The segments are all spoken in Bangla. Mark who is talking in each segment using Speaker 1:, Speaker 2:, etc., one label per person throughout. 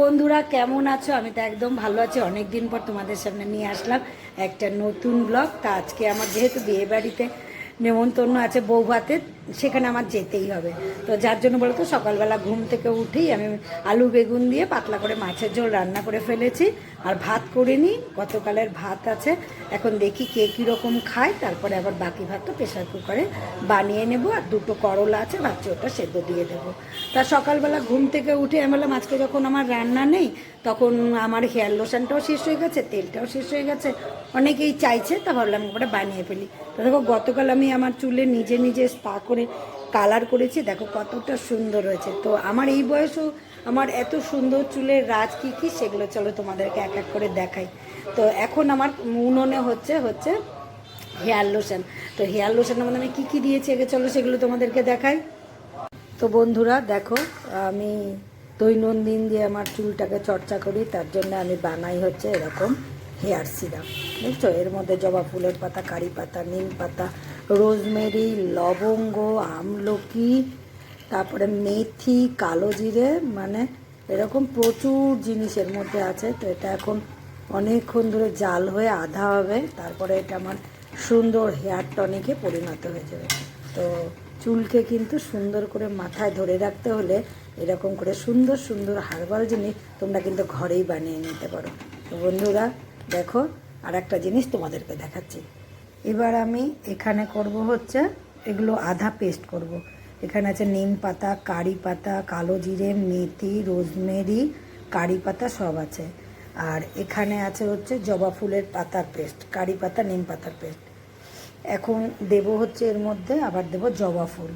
Speaker 1: বন্ধুরা, কেমন আছো? আমি তো একদম ভালো আছি। অনেক দিন পর তোমাদের সামনে নিয়ে আসলাম একটা নতুন ব্লগ তা আজকে আমার যেহেতু বিয়ে বাড়িতে নেমন্তন্ন আছে বউ ভাতের সেখানে আমার যেতেই হবে। তো যার জন্য বলতো, সকালবেলা ঘুম থেকে উঠেই আমি আলু বেগুন দিয়ে পাতলা করে মাছের ঝোল রান্না করে ফেলেছি আর ভাত করিনি। গতকালের ভাত আছে। এখন দেখি কে কীরকম খায়। তারপরে আবার বাকি ভাত তো প্রেশার কুকারে বানিয়ে নেব আর দুটো করলা আছে, ভাবছি ওটা সেদ্ধ দিয়ে দেবো। তা সকালবেলা ঘুম থেকে উঠে আমি বললাম, আজকে যখন আমার রান্না নেই, তখন আমার হেয়ার লোশনটাও শেষ হয়ে গেছে, তেলটাও শেষ হয়ে গেছে। অনেকেই চাইছে, তা ভাবলাম ওটা বানিয়ে ফেলি। তো দেখো, গতকাল আমি আমার চুলে নিজে নিজে স্পা করে কালার করেছি। দেখো কতটা সুন্দর হয়েছে। তো আমার এই বয়সও আমার এত সুন্দর চুলের রাজ কী কী সেগুলো চলো তোমাদেরকে এক এক করে দেখাই। তো এখন আমার উনুনে হচ্ছে হচ্ছে হেয়ার লোশন। তো হেয়ার লোশনের মধ্যে আমি কী কী দিয়েছি আগে চলো সেগুলো তোমাদেরকে দেখাই। তো বন্ধুরা দেখো, আমি দৈনন্দিন যে আমার চুলটাকে চর্চা করি, তার জন্য আমি বানাই হচ্ছে এরকম হেয়ার সিরাম বুঝছ এর মধ্যে জবা ফুলের পাতা, কারি পাতা, নিম পাতা রোজমেরি, লবঙ্গ, আমলকি, তারপরে মেথি, কালো জিরে মানে এরকম প্রচুর জিনিসের মধ্যে আছে। তো এটা এখন অনেকক্ষণ ধরে জাল হয়ে আধা হবে। তারপরে এটা আমার সুন্দর হেয়ার টনিকে পরিণত হয়ে যাবে। তো চুলকে কিন্তু সুন্দর করে মাথায় ধরে রাখতে হলে এরকম করে সুন্দর সুন্দর হার্বাল জিনিস তোমরা কিন্তু ঘরেই বানিয়ে নিতে পারো। তো বন্ধুরা, দেখো আর একটা জিনিস তোমাদেরকে দেখাচ্ছি। এবার আমি এখানে করব হচ্ছে এগুলো আধা পেস্ট করব। এখানে আছে নিম পাতা, কারি পাতা, কালো জিরে, মেথি, রোজমেরি, কারি পাতা সব আছে। আর এখানে আছে হচ্ছে জবা ফুলের পাতার পেস্ট কারি পাতা, নিম পাতার পেস্ট এখন দেব হচ্ছে এর মধ্যে আবার দেব জবা ফুল।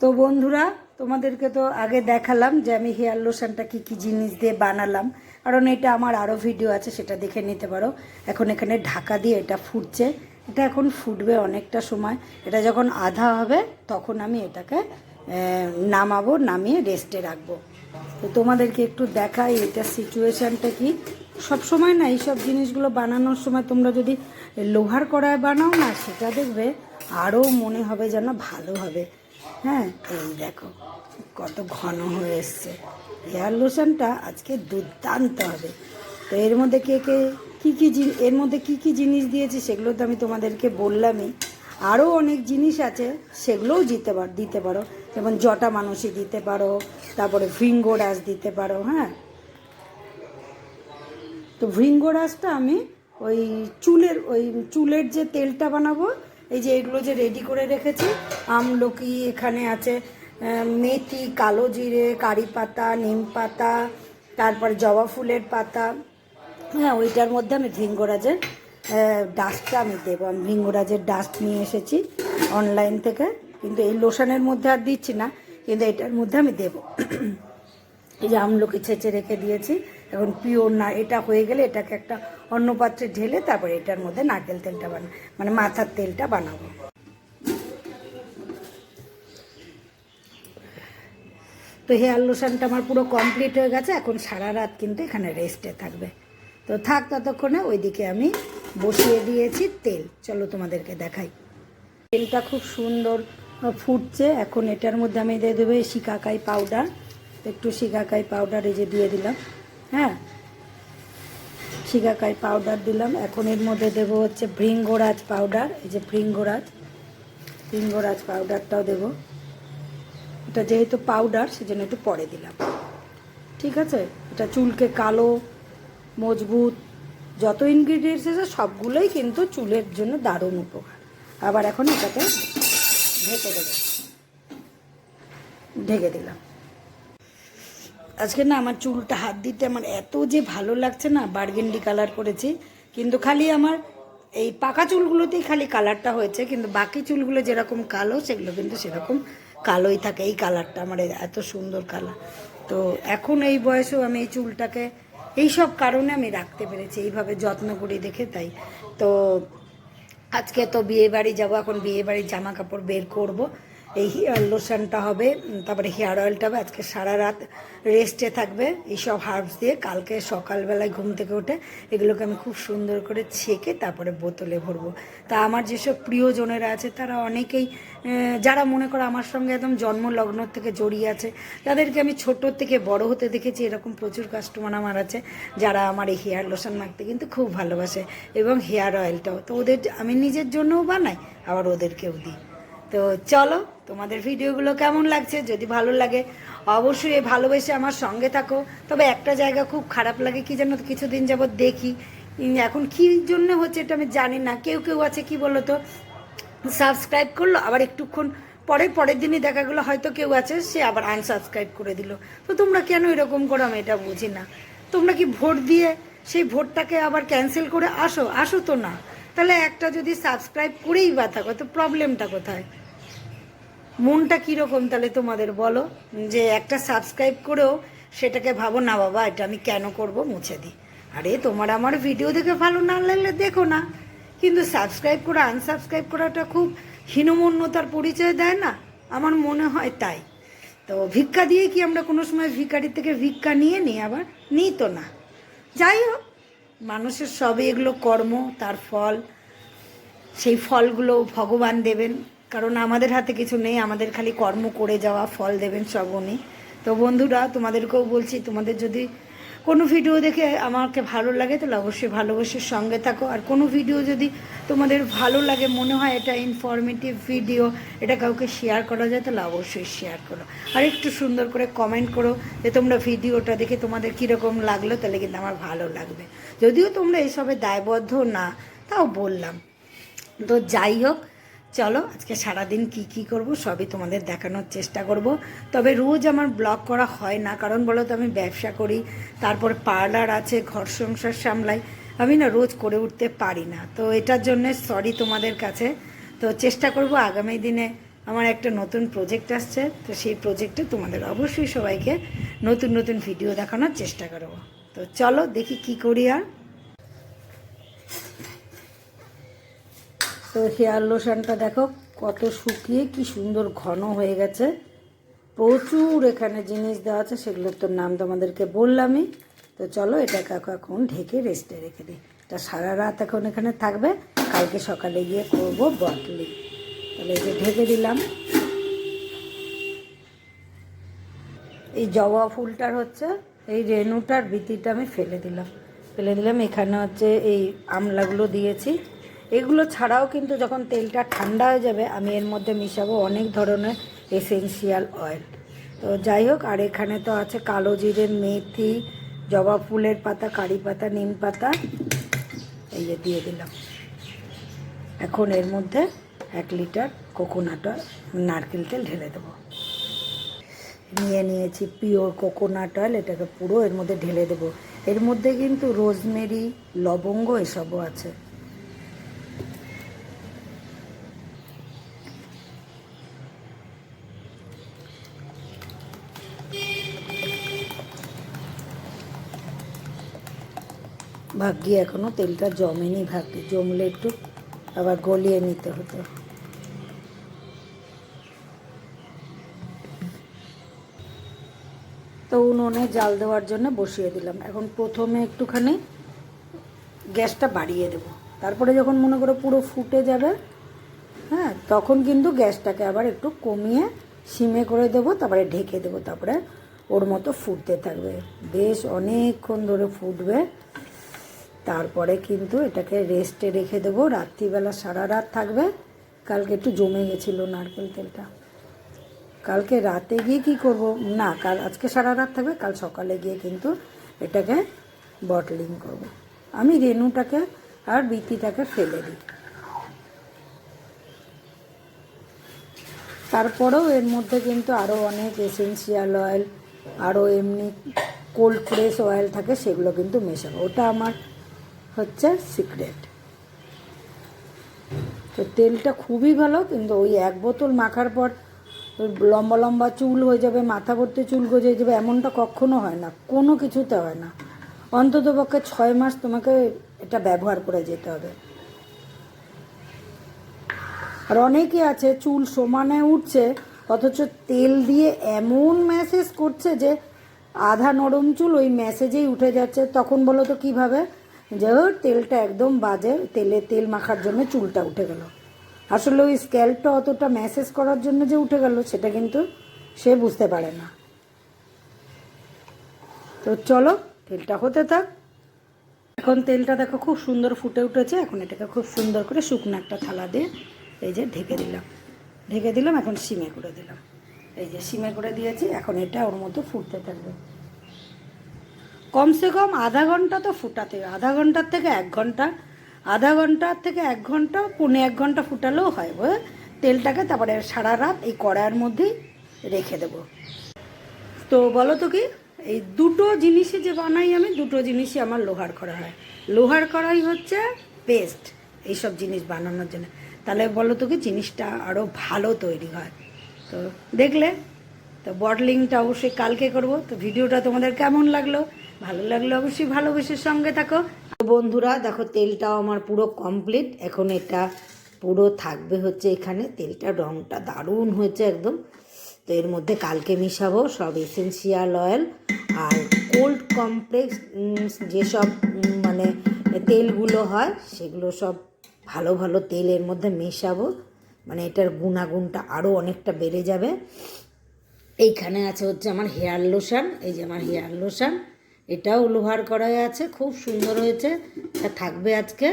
Speaker 1: তো বন্ধুরা, তোমাদেরকে তো আগে দেখালাম যে আমি হেয়ার লোশনটা কী কী জিনিস দিয়ে বানালাম। কারণ এটা আমার আরও ভিডিও আছে, সেটা দেখে নিতে পারো। এখন এখানে ঢাকা দিয়ে এটা ফুটছে। এটা এখন ফুটবে অনেকটা সময়। এটা যখন আধা হবে, তখন আমি এটাকে নামাবো, নামিয়ে রেস্টে রাখব। তো তোমাদেরকে একটু দেখাই এটা সিচুয়েশানটা কি। সব সময় না এইসব জিনিসগুলো বানানোর সময় তোমরা যদি লোহার কড়ায় বানাও না, সেটা দেখবে আরও মনে হবে যেন ভালো হবে। হ্যাঁ এই দেখো, কত ঘন হয়ে এসছে। হেয়ার লোশনটা আজকে দুর্দান্ত হবে। তো এর মধ্যে কে কে, কী কী জিনিস এর মধ্যে কী কী জিনিস দিয়েছি সেগুলো তো আমি তোমাদেরকে বললামই। আরও অনেক জিনিস আছে, সেগুলোও দিতে পারো দিতে পারো। যেমন জটা মানুষই দিতে পারো, তারপরে ভৃঙ্গরাজ দিতে পারো হ্যাঁ। তো ভৃঙ্গরাজটা আমি ওই চুলের ওই চুলের যে তেলটা বানাবো, এই যে এগুলো যে রেডি করে রেখেছি, আমলকি এখানে আছে। মেথি, কালো জিরে, কারি পাতা, নিম পাতা, তারপর জবা ফুলের পাতা। হ্যাঁ ওইটার মধ্যে আমি ভৃঙ্গরাজের ডাস্টটা আমি দেবো। আমি ভৃঙ্গরাজের ডাস্ট নিয়ে এসেছি অনলাইন থেকে। কিন্তু এই লোশনের মধ্যে আর দিচ্ছি না, কিন্তু এটার মধ্যে আমি দেবো। এই যে আমলকি ছেঁচে রেখে দিয়েছি। এখন পিওর না, এটা হয়ে গেলে এটাকে একটা অন্য পাত্রে ঢেলে তারপরে এটার মধ্যে নারকেল তেলটা বানা মানে মাথার তেলটা বানাবো। তো হেয়ার লোশনটা আমার পুরো কমপ্লিট হয়ে গেছে, এখন সারা রাত কিন্তু এখানে রেস্টে থাকবে। তো থাক ততক্ষণে ওইদিকে আমি বসিয়ে দিয়েছি তেল। চলো তোমাদেরকে দেখাই। তেলটা খুব সুন্দর ফুটছে, এখন এটার মধ্যে আমি দিয়ে দেবো শিকাকাই পাউডার একটু শিকাকাই পাউডার এই যে দিয়ে দিলাম হ্যাঁ? শিকাকাই পাউডার দিলাম, এখন এর মধ্যে দেবো হচ্ছে ভৃঙ্গরাজ পাউডার এই যে ভৃঙ্গরাজ। ভৃঙ্গরাজ পাউডারটাও দেবো। এটা যেহেতু পাউডার সেজন্য একটু পরে দিলাম। ঠিক আছে? এটা চুলকে কালো, মজবুত, যত ইনগ্রিডিয়েন্টস আছে সবগুলোই কিন্তু চুলের জন্য দারুণ উপকার। আবার এখন এটাকে ঢেকে দেবো। ঢেকে দিলাম। আজকে না আমার চুলটা, হাত দিতে আমার এত যে ভালো লাগছে না, বার্গেন্ডি কালার করেছি, কিন্তু খালি আমার এই পাকা চুলগুলোতেই খালি কালারটা হয়েছে, কিন্তু বাকি চুলগুলো যেরকম কালো, সেগুলো কিন্তু সেরকম কালোই থাকে, এই কালারটা আমার এত সুন্দর কালার। তো এখন এই বয়সেও আমি এই চুলটাকে, এই সব কারণে আমি রাখতে পেরেছি, এইভাবে যত্ন করি দেখে তাই। তো আজকে তো বিয়ে বাড়ি যাব, এখন বিয়ে বাড়ির জামা কাপড় বের করব। এই হেয়ার লোশনটা হবে তারপরে হেয়ার অয়েলটা হবে, আজকে সারা রাত রেস্টে থাকবে। এইসব হার্বস দিয়ে কালকে সকালবেলায় ঘুম থেকে উঠে এগুলোকে আমি খুব সুন্দর করে ছেঁকে তারপরে বোতলে ভরবো। তা আমার যেসব প্রিয়জনেরা আছে, তারা অনেকেই যারা মনে করো আমার সঙ্গে একদম জন্মলগ্ন থেকে জড়িয়ে আছে, তাদেরকে আমি ছোট থেকে বড় হতে দেখেছি, এরকম প্রচুর কাস্টমার আমার আছে, যারা আমার এই হেয়ার লোশন মাখতে কিন্তু খুব ভালোবাসে এবং হেয়ার অয়েলটাও তো ওদের, আমি নিজের জন্যও বানাই, আবার ওদেরকেও দিই। তো চলো, তোমাদের ভিডিওগুলো কেমন লাগছে? যদি ভালো লাগে, অবশ্যই ভালোবেসে আমার সঙ্গে থাকো। তবে একটা জায়গা খুব খারাপ লাগে, কি যেন কিছুদিন যাবৎ দেখি। এখন কি জন্য হচ্ছে এটা আমি জানি না। কেউ কেউ আছে, কি বলো তো, সাবস্ক্রাইব করল, আবার একটুক্ষণ পরে, পরের দিনই দেখা গেলো, হয়তো কেউ আছে, সে আবার আনসাবস্ক্রাইব করে দিল। তো তোমরা কেন এরকম করো, আমি এটা বুঝি না। তোমরা কি ভোট দিয়ে সেই ভোটটাকে আবার ক্যান্সেল করে আসো? আসো তো না। তাহলে একটা যদি সাবস্ক্রাইব করেই বা থাকো, তো প্রবলেমটা কোথায়? মনটা কীরকম তাহলে তোমাদের বলো? যে একটা সাবস্ক্রাইব করেও সেটাকে ভাবো, না বাবা, এটা আমি কেন করব? মুছে দিই আরে, তোমার আমার ভিডিও দেখে ভালো না লাগলে দেখো না। কিন্তু সাবস্ক্রাইব করা আনসাবস্ক্রাইব করাটা খুব হীনমন্যতার পরিচয় দেয় না? আমার মনে হয় তাই। তো ভিক্ষা দিয়ে কি আমরা কোনো সময় ভিখারির থেকে ভিক্ষা নিয়ে নিই আবার? নিই তো না। যাই হোক মানুষের সবই এগুলো কর্ম, তার ফল। সেই ফলগুলো ভগবান দেবেন। কারণ আমাদের হাতে কিছু নেই, আমাদের খালি কর্ম করে যাওয়া, ফল দেবেন সব উনি। তো বন্ধুরা, তোমাদেরকেও বলছি, তোমাদের যদি কোনো ভিডিও দেখে আমাকে ভালো লাগে, তাহলে অবশ্যই ভালোবাসার সঙ্গে থাকো। আর কোনো ভিডিও যদি তোমাদের ভালো লাগে, মনে হয় এটা ইনফরমেটিভ ভিডিও এটা কাউকে শেয়ার করা যায়, তাহলে অবশ্যই শেয়ার করো। আর একটু সুন্দর করে কমেন্ট করো যে তোমরা ভিডিওটা দেখে তোমাদের কীরকম লাগল, তাহলে কিন্তু আমার ভালো লাগবে। যদিও তোমরা এসবে দায়বদ্ধ না, তাও বললাম। তো যাই হোক চলো, আজকে সারাদিন কি কি করব সবই তোমাদের দেখানোর চেষ্টা করব। তবে রোজ আমার ব্লগ করা হয় না, কারণ বলো তো আমি ব্যবসা করি, তারপর পার্লার আছে, ঘর সংসার সামলাই, আমি না রোজ করে উঠতে পারি না। তো এটার জন্য সরি তোমাদের কাছে। তো চেষ্টা করব আগামী দিনে আমার একটা নতুন প্রজেক্ট আসছে, তো সেই প্রজেক্টে তোমাদের অবশ্যই সবাইকে নতুন নতুন ভিডিও দেখানোর চেষ্টা করব। তো চলো, দেখি কি করি আর। তো হেয়ার লোশনটা দেখো, কত শুকিয়ে কি সুন্দর ঘন হয়ে গেছে। প্রচুর এখানে জিনিস দেওয়া আছে, সেগুলোর তো নাম তোমাদেরকে বললামই। তো চলো এটাকে এখন ঢেকে রেস্টে রেখে দিই। এটা সারা রাত এখন এখানে থাকবে, কালকে সকালে গিয়ে করব বটলি তাহলে যে ঢেকে দিলাম। এই জবা ফুলটার হচ্ছে, এই রেনুটার বিতিটা আমি ফেলে দিলাম। ফেলে দিলাম, এখানে হচ্ছে এই আমলাগুলো দিয়েছি। এগুলো ছাড়াও কিন্তু যখন তেলটা ঠান্ডা হয়ে যাবে, আমি এর মধ্যে মিশাবো অনেক ধরনের এসেন্সিয়াল অয়েল তো যাই হোক, আর এখানে তো আছে কালো জিরে, মেথি, জবা ফুলের পাতা, কারি পাতা, নিম পাতা। এই যে দিয়ে দিলাম। এখন এর মধ্যে এক লিটার কোকোনাট নারকেল তেল ঢেলে দেবো। নিয়ে নিয়েছি পিওর কোকোনাট অয়েল এটাকে পুরো এর মধ্যে ঢেলে দেবো। এর মধ্যে কিন্তু রোজমেরি লবঙ্গ এসবও আছে। ভাগ্যি এখনও তেলটা জমেনি ভাগ্যি। জমলে একটু আবার গলিয়ে নিতে হতো। তো উনুনে জাল দেওয়ার জন্য বসিয়ে দিলাম। এখন প্রথমে একটুখানি গ্যাসটা বাড়িয়ে দেব। তারপরে যখন মনে করো পুরো ফুটে যাবে হ্যাঁ তখন কিন্তু গ্যাসটাকে আবার একটু কমিয়ে সিমে করে দেবো, তারপরে ঢেকে দেবো, তারপরে ওর মতো ফুটতে থাকবে। বেশ অনেকক্ষণ ধরে ফুটবে। তারপরে কিন্তু এটাকে রেস্টে রেখে দেবো। রাত্রিবেলা সারা রাত থাকবে। কালকে একটু জমে গেছিল নারকেল তেলটা। কালকে রাতে গিয়ে কি করব? না, কাল আজকে সারা রাত থাকবে, কাল সকালে গিয়ে কিন্তু এটাকে বটলিং করব। আমি রেনুটাকে আর বিতিটাকে ফেলে দিই। তারপরেও এর মধ্যে কিন্তু আরও অনেক এসেন্সিয়াল অয়েল আরও এমনি কোল্ড প্রেস অয়েল থাকে, সেগুলো কিন্তু মেশাবো। ওটা আমার হচ্ছে সিক্রেট। তো তেলটা খুবই ভালো, কিন্তু ওই এক বোতল মাখার পর লম্বা লম্বা চুল হয়ে যাবে, মাথা ভর্তি চুল গজে যাবে, এমনটা কখনো হয় না, কোনো কিছুতে হয় না। অন্তত পক্ষে ছয় মাস তোমাকে এটা ব্যবহার করে যেতে হবে। আর অনেকে আছে, চুল সমানে উঠছে, অথচ তেল দিয়ে এমন ম্যাসেজ করছে যে, আধা নরম চুল ওই ম্যাসেজেই উঠে যাচ্ছে, তখন বলো তো কীভাবে? যে ওর তেলটা একদম বাজে। তেলে তেল মাখার জন্য চুলটা উঠে গেল। আসলে ওই স্ক্যাল্পটা অতটা ম্যাসেজ করার জন্য যে উঠে গেল, সেটা কিন্তু সে বুঝতে পারে না। তো চলো, তেলটা হতে থাক। এখন তেলটা দেখো খুব সুন্দর ফুটে উঠেছে। এখন এটাকে খুব সুন্দর করে শুকনো একটা থালা দিয়ে এই যে ঢেকে দিলাম। ঢেকে দিলাম, এখন সিমে করে দিলাম। এই যে সিমে করে দিয়েছি, এখন এটা ওর মতো ফুটতে থাকবে। কমসে কম আধা ঘণ্টা তো ফুটাতে। আধা ঘণ্টার থেকে এক ঘণ্টা, আধা ঘণ্টার থেকে এক ঘণ্টা, পৌনে এক ঘণ্টা ফুটালেও হয়? তেলটাকে তারপরে সারা রাত এই কড়াইয়ের মধ্যেই রেখে দেবো। তো বলো তো কি, এই দুটো জিনিসই যে বানাই আমি, দুটো জিনিসই আমার লোহার করা হয়। লোহার কড়াই হচ্ছে পেস্ট, এইসব জিনিস বানানোর জন্য। তাহলে বলো তো কি, জিনিসটা আরও ভালো তৈরি হয়। তো দেখলে, তো বটলিংটা অবশ্যই কালকে করব। তো ভিডিওটা তোমাদের কেমন লাগল? ভালো লাগলে অবশ্যই ভালোবেসে সঙ্গে থাকো। তো বন্ধুরা, দেখো তেলটাও আমার পুরো কমপ্লিট এখন এটা পুরো থাকবে হচ্ছে এখানে। তেলটা রঙটা দারুণ হয়েছে একদম। তো এর মধ্যে কালকে মিশাবো সব এসেন্সিয়াল অয়েল আর কোল্ড কমপ্লেক্স যেসব মানে তেলগুলো হয়, সেগুলো সব ভালো ভালো তেল এর মধ্যে মেশাবো। মানে এটার গুণাগুণটা আরও অনেকটা বেড়ে যাবে। এইখানে আছে হচ্ছে আমার হেয়ার লোশন এই যে আমার হেয়ার লোশন এটাও লোহার করাই আছে, খুব সুন্দর হয়েছে এটা থাকবে আজকে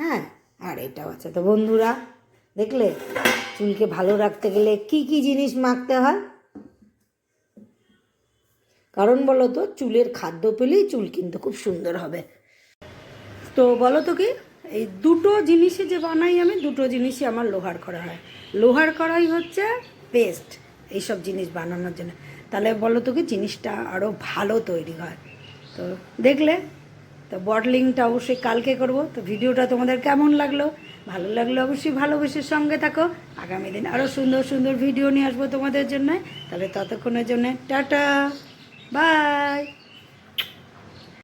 Speaker 1: হ্যাঁ আর এটাও আছে। তো বন্ধুরা, দেখলে, চুলকে ভালো রাখতে গেলে কি কি জিনিস মাখতে হয়? কারণ বলো তো, চুলের খাদ্য পেলেই চুল কিন্তু খুব সুন্দর হবে। তো বলো তো কি, এই দুটো জিনিসই যে বানাই আমি, দুটো জিনিসই আমার লোহার করা হয়। লোহার করাই হচ্ছে পেস্ট, এইসব জিনিস বানানোর জন্য। তাহলে বলো তো কি, জিনিসটা আরও ভালো তৈরি হয়। তো দেখলে, তো বডলিংটা অবশ্যই কালকে করব। তো ভিডিওটা তোমাদের কেমন লাগল? ভালো লাগল অবশ্যই ভালোবেসে সঙ্গে থাকো। আগামী দিন আরও সুন্দর সুন্দর ভিডিও নিয়ে আসব তোমাদের জন্য। তাহলে ততক্ষণের জন্য টাটা